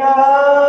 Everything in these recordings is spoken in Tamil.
Hare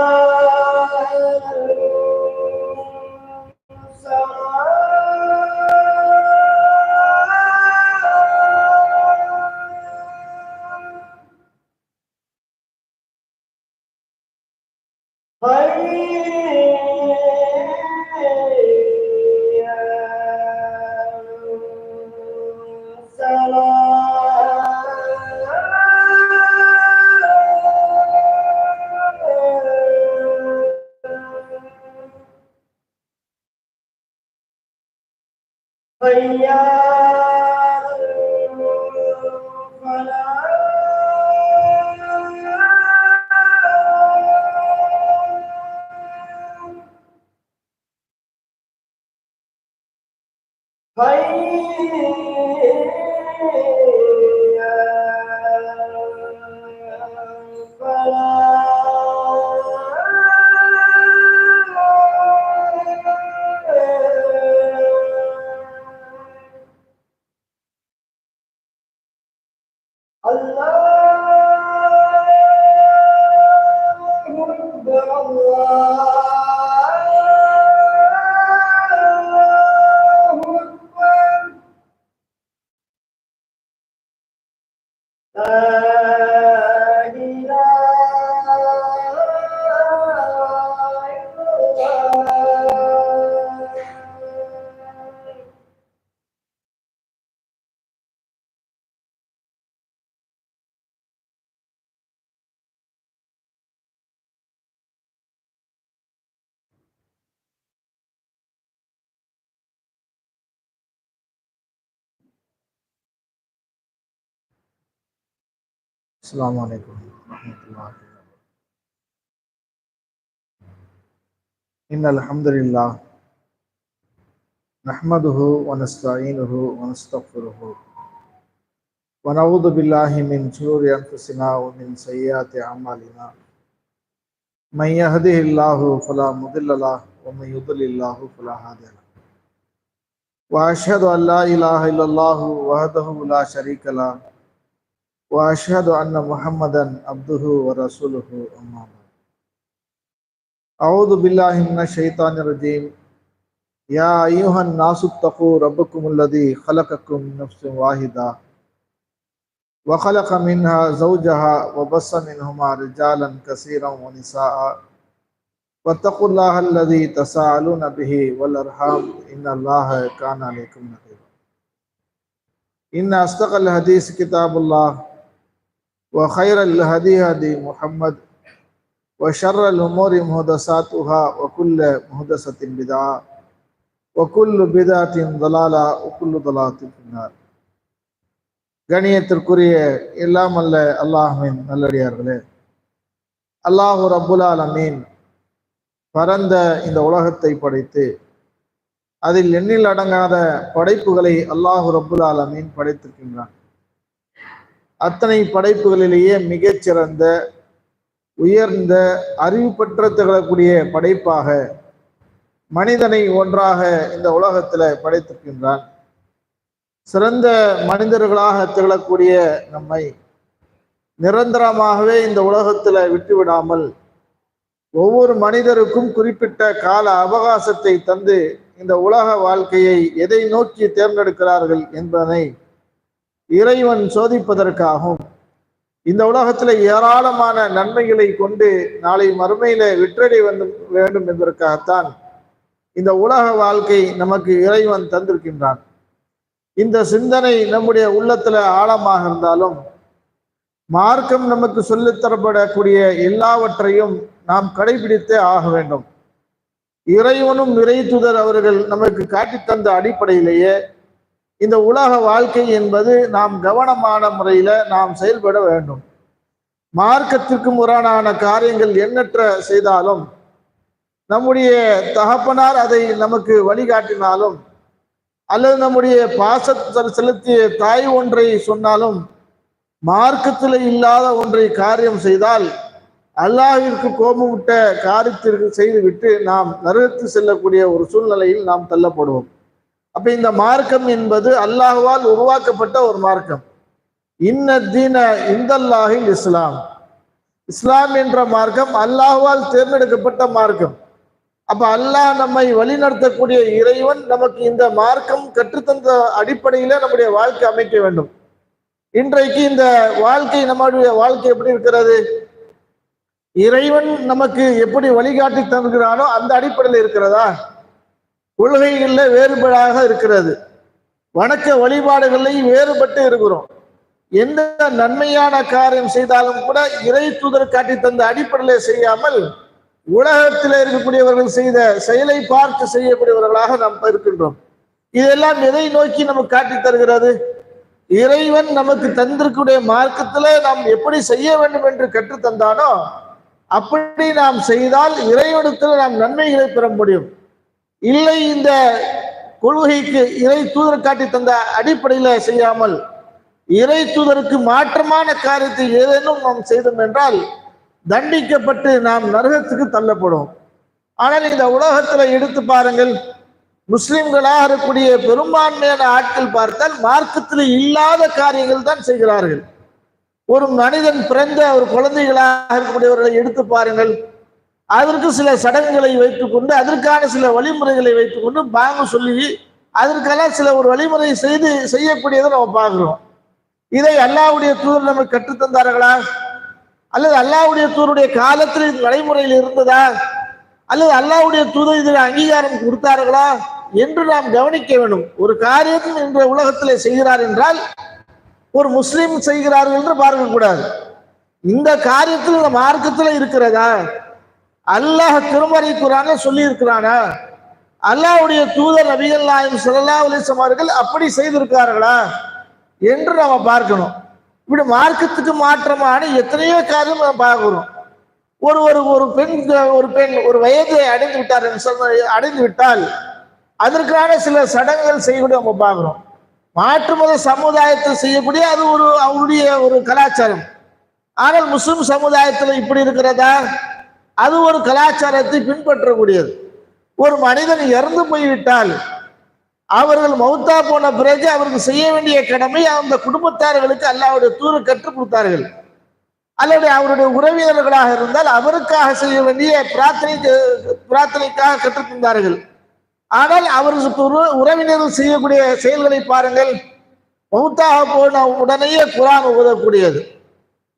حي على الفلاح السلام عليكم ورحمة الله إن الحمد لله نحمده ونستعينه ونستغفره ونعوذ بالله من شرور أنفسنا ومن سيئات أعمالنا من يهده الله فلا مضل له ومن يضلل الله فلا هادي له وأشهد أن لا إله إلا الله وحده لا شريك له وأشهد أن محمدا عبده ورسوله أما بعد. أعوذ بالله من الشيطان الرجيم. يا أيها الناس اتقوا ربكم الذي خلقكم من نفس واحدة وخلق منها زوجها وبص منهما رجالا كثيرا ونساء. واتقوا الله الذي تساءلون به والأرحام. إن الله كان عليكم رقيبا. إن أصدق الحديث كتاب الله. وخير الهدي هدي محمد وشر الأمور محدثاتها وكل محدثة بدعة وكل بدعة ضلالة وكل ضلالة في النار கணியத்திற்குரிய எல்லாம் அல்ல அல்லாஹ்வின் நல்லடியார்களே அல்லாஹு ரப்புல் ஆலமீன் பரந்த இந்த உலகத்தை படைத்து அதில் எண்ணில் அடங்காத படைப்புகளை அல்லாஹு ரப்புல் ஆலமீன் படைத்திருக்கின்றான் அத்தனை படைப்புகளிலேயே மிகச்சிறந்த உயர்ந்த அறிவு பெற்ற திகழக்கூடிய படைப்பாக மனிதனை ஒன்றாக இந்த உலகத்தில் படைத்திருக்கின்றான். சிறந்த மனிதர்களாக திகழக்கூடிய நம்மை நிரந்தரமாகவே இந்த உலகத்தில் விட்டுவிடாமல் ஒவ்வொரு மனிதருக்கும் குறிப்பிட்ட கால அவகாசத்தை தந்து இந்த உலக வாழ்க்கையை எதை நோக்கி தேர்ந்தெடுக்கிறார்கள் என்பதனை இறைவன் சோதிப்பதற்காகும் இந்த உலகத்தில் ஏராளமான நன்மைகளை கொண்டு நாளை மறுமையில வெற்றடை வந்து வேண்டும் என்பதற்காகத்தான் இந்த உலக வாழ்க்கை நமக்கு இறைவன் தந்திருக்கின்றான். இந்த சிந்தனை நம்முடைய உள்ளத்துல ஆழமாக இருந்தாலும் மார்க்கம் நமக்கு சொல்லித்தரப்படக்கூடிய எல்லாவற்றையும் நாம் கடைபிடித்தே ஆக வேண்டும். இறைவனும் இறை தூதர் அவர்கள் நமக்கு காட்டித் தந்த அடிப்படையிலேயே இந்த உலக வாழ்க்கை என்பது நாம் கவனமான முறையில் நாம் செயல்பட வேண்டும். மார்க்கத்திற்கு முரணான காரியங்கள் எண்ணற்ற செய்தாலும் நம்முடைய தகப்பனார் அதை நமக்கு வழிகாட்டினாலும் அல்லது நம்முடைய பாச செலுத்திய தாய் ஒன்றை சொன்னாலும் மார்க்கத்தில் இல்லாத ஒன்றை காரியம் செய்தால் அல்லாஹிற்கு கோபமிட்ட காரியத்திற்கு செய்துவிட்டு நாம் நரகத்து செல்லக்கூடிய ஒரு சூழ்நிலையில் நாம் தள்ளப்படுவோம். அப்ப இந்த மார்க்கம் என்பது அல்லாஹ்வால் உருவாக்கப்பட்ட ஒரு மார்க்கம். இன்ன இந்தல்லாஹில் இஸ்லாம். இஸ்லாம் என்ற மார்க்கம் அல்லாஹ்வால் தேர்ந்தெடுக்கப்பட்ட மார்க்கம். அப்ப அல்லாஹ் நம்மை வழிநடத்தக்கூடிய இறைவன் நமக்கு இந்த மார்க்கம் கற்றுத்தந்த அடிப்படையில நம்முடைய வாழ்க்கை அமைக்க வேண்டும். இன்றைக்கு இந்த வாழ்க்கை நம்முடைய வாழ்க்கை எப்படி இருக்கிறது? இறைவன் நமக்கு எப்படி வழிகாட்டி தருகிறானோ அந்த அடிப்படையில் இருக்கிறதா? கொள்கைகளில் வேறுபாடாக இருக்கிறது. வணக்க வழிபாடுகளில் வேறுபட்டு இருக்கிறோம். எந்த நன்மையான காரியம் செய்தாலும் கூட இறை தூதர் காட்டி தந்த அடிப்படையில் செய்யாமல் உலகத்தில் இருக்கக்கூடியவர்கள் செய்த செயலை பார்த்து செய்யக்கூடியவர்களாக நாம் இருக்கின்றோம். இதெல்லாம் எதை நோக்கி நமக்கு காட்டி தருகிறது? இறைவன் நமக்கு தந்திருக்கூடிய மார்க்கத்துல நாம் எப்படி செய்ய வேண்டும் என்று கற்றுத் தந்தானோ அப்படி நாம் செய்தால் இறைவனத்தில் நாம் நன்மைகளை பெற முடியும். இல்லை இந்த கொள்கைக்கு இறை தூதர் காட்டி தந்த அடிப்படையில் செய்யாமல் இறை தூதருக்கு மாற்றமான காரியத்தை ஏதேனும் நாம் செய்தோம் என்றால் தண்டிக்கப்பட்டு நாம் நரகத்துக்கு தள்ளப்படும். ஆனால் இந்த உலகத்தில் எடுத்து பாருங்கள் முஸ்லிம்களாக இருக்கக்கூடிய பெரும்பான்மையான ஆட்கள் பார்த்தால் மார்க்கத்தில் இல்லாத காரியங்கள் தான் செய்கிறார்கள். ஒரு மனிதன் பிறந்த ஒரு குழந்தைகளாக இருக்கக்கூடியவர்களை எடுத்து பாருங்கள் அதற்கு சில சடங்குகளை வைத்துக்கொண்டு அதற்கான சில வழிமுறைகளை வைத்துக்கொண்டு பாங்க சொல்லி அதற்கெல்லாம் சில ஒரு வழிமுறை செய்து செய்யக்கூடியதை நம்ம பார்க்குறோம். இதை அல்லாவுடைய தூதர் நமக்கு கற்றுத்தந்தார்களா அல்லது அல்லாவுடைய தூதருடைய காலத்தில் இது நடைமுறையில் இருந்ததா? அல்லது அல்லாவுடைய தூதர் இதில் அங்கீகாரம் கொடுத்தார்களா? என்று நாம் கவனிக்க வேண்டும். ஒரு காரியம் என்ற உலகத்தில் செய்கிறார் என்றால் ஒரு முஸ்லீம் செய்கிறார்கள் என்று பார்க்கக்கூடாது. இந்த காரியத்தில் இந்த மார்க்கத்தில் இருக்கிறதா? அல்லாஹ் திருமறை குரான சொல்லி இருக்கிறானா அல்லாஹ்வுடைய தூதர் நபிகள் நாயம் சல்லா அலிஸ்லாம் அவர்கள் அப்படி செய்திருக்கிறார்களா? என்று நம்ம பார்க்கணும். இப்படி மார்க்கத்துக்கு மாற்றமான எத்தனையோ காரியம் நம்ம பார்க்கிறோம் ஒரு ஒரு ஒரு பெண் ஒரு பெண் ஒரு வயதை அடைந்து விட்டார் என்று சொன்ன அடைந்து விட்டால் அதற்கான சில சடங்குகள் செய்யக்கூடிய நம்ம பார்க்குறோம் மாற்று மத சமுதாயத்தில் செய்யக்கூடிய அது ஒரு அவருடைய ஒரு கலாச்சாரம். ஆனால் முஸ்லிம் சமுதாயத்தில் இப்படி இருக்கிறதா? அது ஒரு கலாச்சாரத்தை பின்பற்றக்கூடியது. ஒரு மனிதன் இறந்து போய்விட்டால் அவர்கள் மௌத்தா போன பிறகு அவருக்கு செய்ய வேண்டிய கடமை அந்த குடும்பத்தார்களுக்கு அல்லாவுடைய தூர கற்றுக் கொடுத்தார்கள். அல்லது அவருடைய உறவினர்களாக இருந்தால் அவருக்காக செய்ய வேண்டிய பிரார்த்தனை பிரார்த்தனைக்காக கற்றுத் தந்தார்கள். ஆனால் அவருக்கு உறவினர்கள் செய்யக்கூடிய செயல்களை பாருங்கள். மௌத்தாக போன உடனேயே குரான் உதவக்கூடியது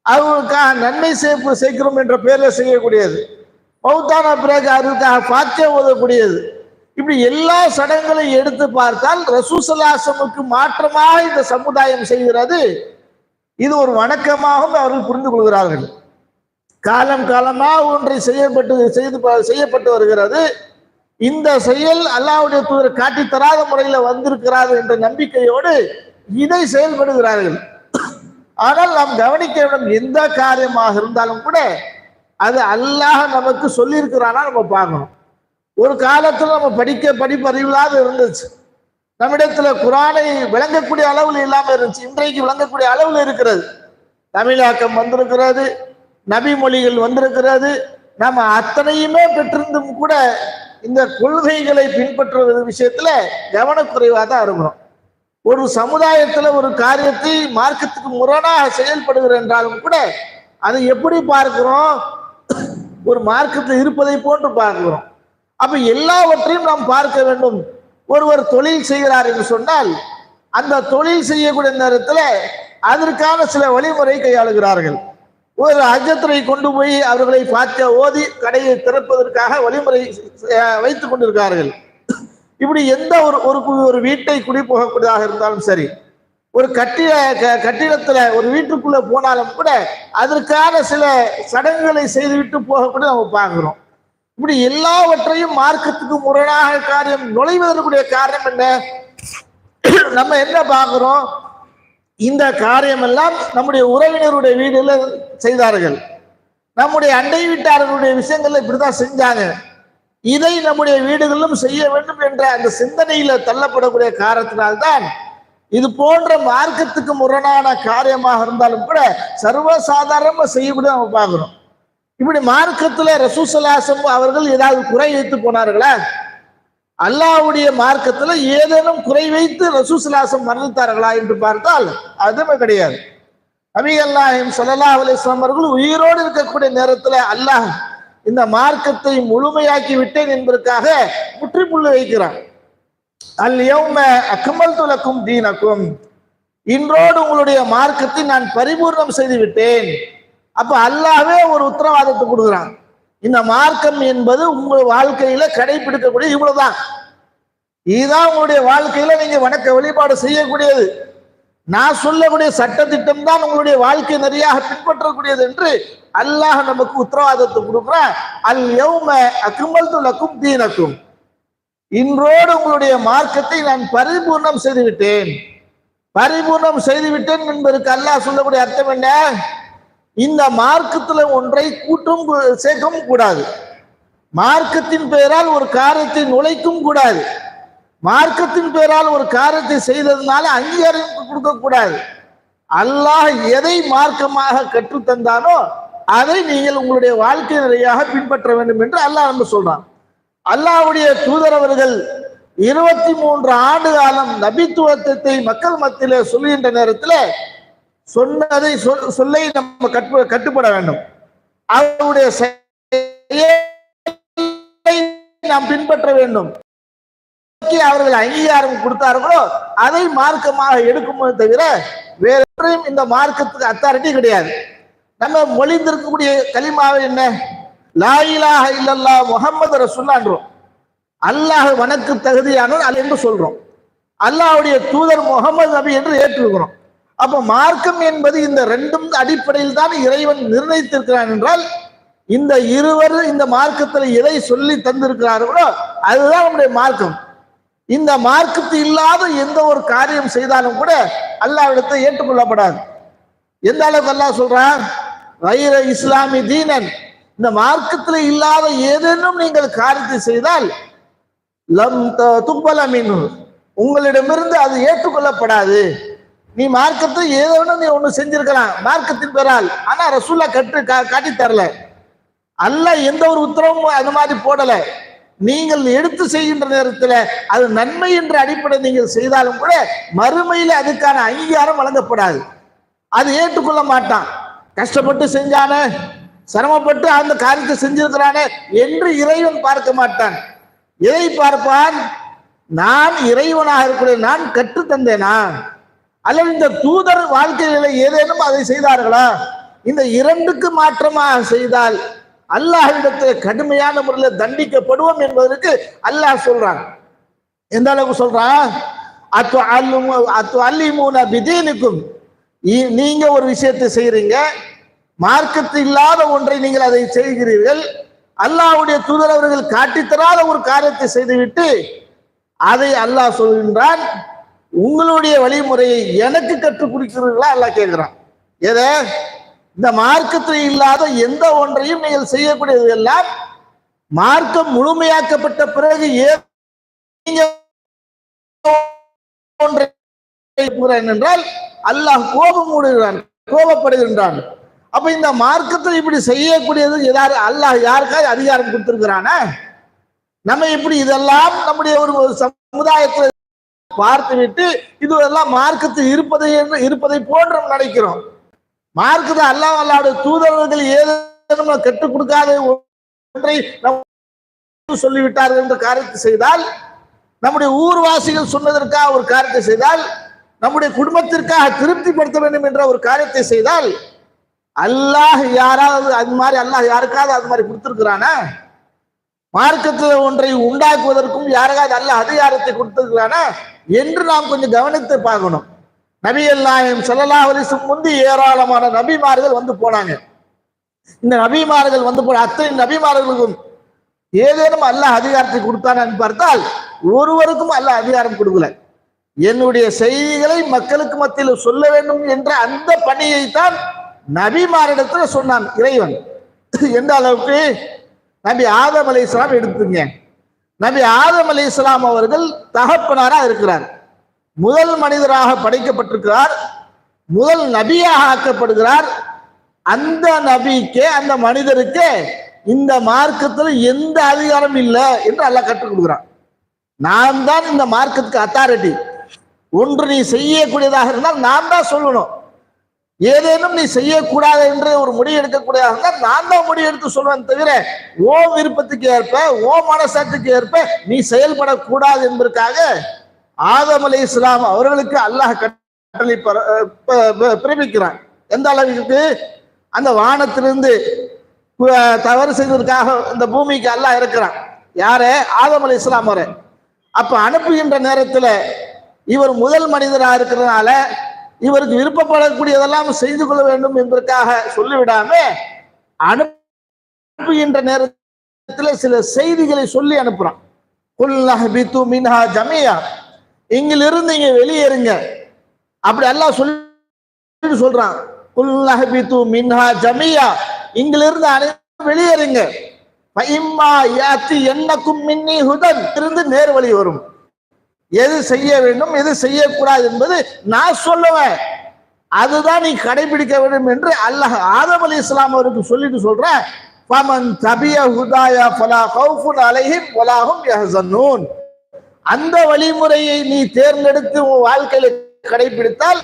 அவங்களுக்காக நன்மை சேர்ப்பு சேர்க்கிறோம் என்ற பெயரில் செய்யக்கூடியது. மௌத்தான பிறகு அவர்களுக்காக பாத்தியம் ஓதக்கூடியது. இப்படி எல்லா சடங்குகளையும் எடுத்து பார்த்தால் ரசூசலாசமுக்கு மாற்றமாக இந்த சமுதாயம் செய்கிறது. இது ஒரு வணக்கமாகவும் அவர்கள் புரிந்து கொள்கிறார்கள். காலம் காலமாக ஒன்றை செய்யப்பட்டு செய்து செய்யப்பட்டு வருகிறது. இந்த செயல் அல்லாவுடைய தூதர் காட்டி தராத முறையில் வந்திருக்கிறார் என்ற நம்பிக்கையோடு இதை செயல்படுகிறார்கள். ஆனால் நாம் கவனிக்க வேண்டும் எந்த காரியமாக இருந்தாலும் கூட அது அல்லாஹ் நமக்கு சொல்லியிருக்கிறானா நம்ம பார்க்கணும். ஒரு காலத்தில் நம்ம படிக்க படிப்பறிவில்லாத இருந்துச்சு. நம்மிடத்துல குரானை விளங்கக்கூடிய அளவில் இல்லாமல் இருந்துச்சு. இன்றைக்கு விளங்கக்கூடிய அளவில் இருக்கிறது. தமிழாக்கம் வந்திருக்கிறது நபி மொழிகள் வந்திருக்கிறது. நம்ம அத்தனையுமே பெற்றிருந்தும் கூட இந்த கொள்கைகளை பின்பற்றுவது விஷயத்துல கவனக்குறைவாக தான் இருக்கிறோம் ஒரு சமுதாயத்துல ஒரு காரியத்தை மார்க்கத்துக்கு முரணாக செயல்படுகிற என்றாலும் கூட அதை எப்படி பார்க்கிறோம்? ஒரு மார்க்கத்தில் இருப்பதை போன்று பார்க்கிறோம். அப்ப எல்லாவற்றையும் நாம் பார்க்க வேண்டும். ஒருவர் தொழில் செய்கிறார் என்று சொன்னால் அந்த தொழில் செய்யக்கூடிய நேரத்தில் அதற்கான சில வழிமுறை கையாளுகிறார்கள். ஒரு அஜத்திரை கொண்டு போய் அவர்களை பார்க்க ஓதி கடையை திறப்பதற்காக வழிமுறை வைத்துக் கொண்டிருக்கிறார்கள். இப்படி எந்த ஒரு ஒரு ஒரு வீட்டை குடி போகக்கூடியதாக இருந்தாலும் சரி ஒரு கட்டிட க- கட்டிடத்துல ஒரு வீட்டுக்குள்ள போனாலும் கூட அதற்கான சில சடங்குகளை செய்துவிட்டு போகக்கூட நம்ம பார்க்கிறோம். இப்படி எல்லாவற்றையும் மார்க்கத்துக்கு முரணாக காரியம் நுழைவதற்குரிய காரணம் என்ன? நம்ம என்ன பார்க்கிறோம்? இந்த காரியம் எல்லாம் நம்முடைய உறவினருடைய வீடுல செய்தார்கள். நம்முடைய அண்டை வீட்டாளர்களுடைய விஷயங்கள்ல இப்படிதான் செஞ்சாங்க. இதை நம்முடைய வீடுகளிலும் செய்ய வேண்டும் என்ற அந்த சிந்தனையில தள்ளப்படக்கூடிய காரணத்தினால்தான் இது போன்ற மார்க்கத்துக்கு முரணான காரியமாக இருந்தாலும் கூட சர்வசாதாரணமா செய்யக்கூடிய நம்ம பார்க்குறோம். இப்படி மார்க்கத்துல ரசூசலாசம் அவர்கள் ஏதாவது குறை வைத்து போனார்களா? அல்லாஹ்வுடைய மார்க்கத்துல ஏதேனும் குறை வைத்து ரசூசலாசம் மறந்துட்டார்களா என்று பார்த்தால் அதுவுமே கிடையாது. அபி அல்லாஹிம் சல்லா அலிஸ்லாம் அவர்கள் உயிரோடு இருக்கக்கூடிய நேரத்துல அல்லாஹ் இந்த மார்க்கத்தை முழுமையாக்கி விட்டேன் என்பதற்காக முற்றுப்புள்ளி வைக்கிறான். அல் யௌம அக்மல்து தீனக்கும். இன்றோடு உங்களுடைய மார்க்கத்தை நான் பரிபூர்ணம் செய்து விட்டேன். அப்ப அல்லாவே ஒரு உத்தரவாதத்தை கொடுக்குறான். இந்த மார்க்கம் என்பது உங்கள் வாழ்க்கையில கடைபிடிக்கக்கூடிய இவ்வளவுதான். இதுதான் உங்களுடைய வாழ்க்கையில நீங்க வணக்க வழிபாடு செய்யக்கூடியது. நான் சொல்லக்கூடிய சட்டத்திட்டம் தான் உங்களுடைய வாழ்க்கை நிறையாக பின்பற்றக்கூடியது என்று அல்லாஹ் நமக்கு உத்தரவாதத்தை கொடுக்கிறான். அல் யௌம அக்மல்து லக்கும் தீனக்கும். இன்றோடு உங்களுடைய மார்க்கத்தை நான் பரிபூர்ணம் செய்துவிட்டேன். பரிபூர்ணம் செய்துவிட்டேன் என்பதற்கு அல்லாஹ் சொல்லக்கூடிய அர்த்தம் என்ன? இந்த மார்க்கத்துல ஒன்றை கூட்டும் சேர்க்கவும் கூடாது. மார்க்கத்தின் பெயரால் ஒரு காரியத்தை நுழைக்கும் கூடாது. மார்க்கத்தின் பெயரால் ஒரு காரியத்தை செய்ததுனால அங்கீகாரம் கொடுக்க கூடாது. அல்லாஹ் எதை மார்க்கமாக கற்றுத்தந்தானோ அதை நீங்கள் உங்களுடைய வாழ்க்கை நிலையாக பின்பற்ற வேண்டும் என்று அல்லாஹ் நம்ம சொல்றான். அல்லாஹ்வுடைய தூதர் அவர்கள் இருபத்தி மூன்று ஆண்டு காலம் நபித்துவத்தை மக்கள் மத்தியிலே சொல்லுகின்ற நேரத்தில் சொன்னதை சொல் சொல்லை நம்ம கட்டு கட்டுப்பட வேண்டும். அவருடைய நாம் பின்பற்ற வேண்டும். அவர்கள் அங்கீகாரம் கொடுத்தார்களோ அதை மார்க்கமாக எடுக்குமே தவிர வேற இந்த மார்க்கத்துக்கு அத்தாரிட்டி கிடையாது. நம்ம மொழிந்திருக்கக்கூடிய கலிமாவை என்ன? லா இலாஹ இல்லல்லா முகமது ரசுல்லான்றோம். அல்லாஹ் வணக்கு தகுதியானவர் அல்ல என்று சொல்றோம். அல்லாஹ்வுடைய தூதர் முகமது நபி என்று ஏற்றுக்கிறோம் அப்ப மார்க்கம் என்பது இந்த ரெண்டும் அடிப்படையில் தான் இறைவன் நிர்ணயித்திருக்கிறான் என்றால் இந்த இருவர் இந்த மார்க்கத்தில் எதை சொல்லி தந்திருக்கிறார்களோ அதுதான் நம்முடைய மார்க்கம். இந்த மார்க்கத்து இல்லாத எந்த ஒரு காரியம் செய்தாலும் கூட அல்லாவிடத்தை ஏற்றுக்கொள்ளப்படாது. எந்த அளவுக்கு அல்லாஹ் சொல்றான்? வைர இஸ்லாமி தீனன். இந்த மார்க்கத்தில் இல்லாத ஏதேனும் நீங்கள் காரியத்தை செய்தால் லம் த- துப்பல மீன் உங்களிடமிருந்து அது ஏற்றுக்கொள்ளப்படாது. நீ மார்க்கத்தை ஏதோ நீ ஒன்று செஞ்சிருக்கலாம் மார்க்கத்தின் பெறால் ஆனால் ரசூல்லா கற்று கா- காட்டி தரல அல்ல எந்த ஒரு உத்தரவும் அந்த மாதிரி போடலை. நீங்கள் எடுத்து செய்கின்ற நேரத்தில் அது நன்மை என்ற அடிப்படை நீங்கள் செய்தாலும் கூட மறுமையில் அதுக்கான அங்கீகாரம் வழங்கப்படாது. அது ஏற்றுக்கொள்ள மாட்டான். கஷ்டப்பட்டு செஞ்சானே சிரமப்பட்டு அந்த காரியத்தை செஞ்சிருக்கிறானே என்று இறைவன் பார்க்க மாட்டான். எதை பார்ப்பான் நான் இறைவனாக இருக்கிற நான் கற்றுத் தந்தேனா? அல்லது இந்த தூதர் வாழ்க்கையில ஏதேனும் அதை செய்தார்களா? இந்த இரண்டுக்கு மாற்றமாக செய்தால் அல்லாஹிடத்தில் கடுமையான முறையில் தண்டிக்கப்படுவோம் என்பதற்கு அல்லாஹ் சொல்றான். எந்த அளவுக்கு சொல்றான்? அத்து அல்லுமு அத்து அல்லிமூன பிதீனுக்கும் நீங்க ஒரு விஷயத்தை செய்யறீங்க மார்க்கத்து இல்லாத ஒன்றை நீங்கள் அதை செய்கிறீர்கள் அல்லாவுடைய தூதர் அவர்கள் காட்டித்தராத ஒரு காரியத்தை செய்துவிட்டு அதை அல்லாஹ் சொல்கின்றான் உங்களுடைய வழிமுறையை எனக்கு கற்றுக் கொடுக்கிறீர்களா? அல்லாஹ் கேட்கிறான். எதை? இந்த மார்க்கத்தில் இல்லாத எந்த ஒன்றையும் நீங்கள் செய்யக்கூடியது எல்லாம் மார்க்கம் முழுமையாக்கப்பட்ட பிறகு ஏ- என்றால் அல்லாஹ் கோபம் மூடுகிறான் கோபப்படுகின்றான். அப்ப இந்த மார்க்கத்தில் இப்படி செய்யக்கூடியது யாரு அல்லாஹ் யாருக்காவது அதிகாரம் கொடுத்திருக்கிறானா? நம்ம இப்படி இதெல்லாம் நம்முடைய ஒரு ஒரு சமுதாயத்தில் பார்த்து விட்டு இது எல்லாம் மார்க்கத்தில் இருப்பதை என்று இருப்பதை போன்று நினைக்கிறோம். மார்க்கத்தை அல்லாஹ் அல்லாவுடைய தூதரர்கள் ஏதேனும் கற்றுக் கொடுக்காத ஒன்றை சொல்லிவிட்டார்கள் என்ற காரியத்தை செய்தால் நம்முடைய ஊர்வாசிகள் சொன்னதற்காக ஒரு காரியத்தை செய்தால் நம்முடைய குடும்பத்திற்காக திருப்திப்படுத்த வேண்டும் என்ற ஒரு காரியத்தை செய்தால் அல்லாஹ் யாராவது அது மாதிரி அல்லாஹ் யாருக்காவது அது மாதிரி கொடுத்துருக்கிறானா? மார்க்கத்தில் ஒன்றை உண்டாக்குவதற்கும் யாருக்காவது அல்ல அதிகாரத்தை கொடுத்துருக்கிறானா? என்று நாம் கொஞ்சம் கவனித்து பார்க்கணும். நபி அல்லாயம் ஸல்லல்லாஹு அலைஹி முந்தி ஏராளமான நபிமார்கள் வந்து போனாங்க. இந்த நபிமார்கள் வந்து போன அத்தனை நபிமார்களுக்கும் ஏதேனும் அல்லாஹ் அதிகாரத்தை கொடுத்தானு பார்த்தால் ஒருவருக்கும் அல்லாஹ் அதிகாரம் கொடுக்கல. என்னுடைய செய்திகளை மக்களுக்கு மத்தியில் சொல்ல வேண்டும் என்ற அந்த பணியை தான் நபிமாரிடத்தில் சொன்னான் இறைவன். எந்த அளவுக்கு? நபி ஆதம் அலி இஸ்லாம் எடுத்துங்க. நபி ஆதம் அலி இஸ்லாம் அவர்கள் தகப்பனாரா இருக்கிறார். முதல் மனிதராக படைக்கப்பட்டிருக்கிறார். முதல் நபியாக ஆக்கப்படுகிறார். அந்த நபிக்கு அந்த மனிதருக்கு இந்த மார்க்கத்தில் எந்த அதிகாரம் இல்லை என்று அல்லாஹ் கற்றுக் கொடுக்குறான். நான் தான் இந்த மார்க்கத்துக்கு அத்தாரிட்டி ஒன்று நீ செய்யக்கூடியதாக இருந்தால் நான் தான் சொல்லணும். ஏதேனும் நீ செய்யக்கூடாது என்று ஒரு முடிவு எடுக்கக்கூடியதாக இருந்தால் நான் தான் முடிவு எடுத்து சொல்வேன் தவிர ஓ விருப்பத்துக்கு ஏற்ப ஓ மனசாட்டுக்கு ஏற்ப நீ செயல்படக்கூடாது என்பதற்காக ஆதம் அலி இஸ்லாம் அவர்களுக்கு அல்லாஹ் கட்டளை பர- ப- பிறப்பிக்கிறான். எந்த அளவுக்கு அந்த வானத்திலிருந்து தவறு செய்ததற்காக இந்த பூமிக்கு அல்லாஹ் இருக்கிறான் யாரு? ஆதம் அலி இஸ்லாம் வர அப்ப அனுப்புகின்ற நேரத்துல இவர் முதல் மனிதராக இருக்கிறதுனால இவருக்கு விருப்பப்படக்கூடியதெல்லாம் செய்து கொள்ள வேண்டும் என்பதற்காக சொல்லிவிடாம அனுப்புகின்ற நேரத்தில் சில செய்திகளை சொல்லி அனுப்புறான். மின்ஹா ஜமியா. இங்கிலிருந்து இங்க வெளியேறுங்க. அப்படி எல்லாம் சொல்லி சொல்றான். குல்லஹ்பித்து மின்ஹா ஜமியா. இங்கிலிருந்து அனைவரும் வெளியேறுங்க. ஃபஇம்மா யாத்தி என்னக்கும் மின்னி ஹுதன். இருந்து நேர் வழி வரும். எது செய்ய வேண்டும் எது செய்யக்கூடாது என்பது நான் சொல்லுவேன். அதுதான் நீ கடைபிடிக்க வேண்டும் என்று அல்லாஹ் ஆதம் அலி இஸ்லாம் அவருக்கு சொல்லிட்டு சொல்ற. பமன் தபிய ஹுதாயா ஃபலா ஹவுஃபுன் அலைஹிம் வலாஹும் அந்த வழிமுறையை நீ தேர்ந்தெடுத்து உன் வாழ்க்கையில கடைபிடித்தால்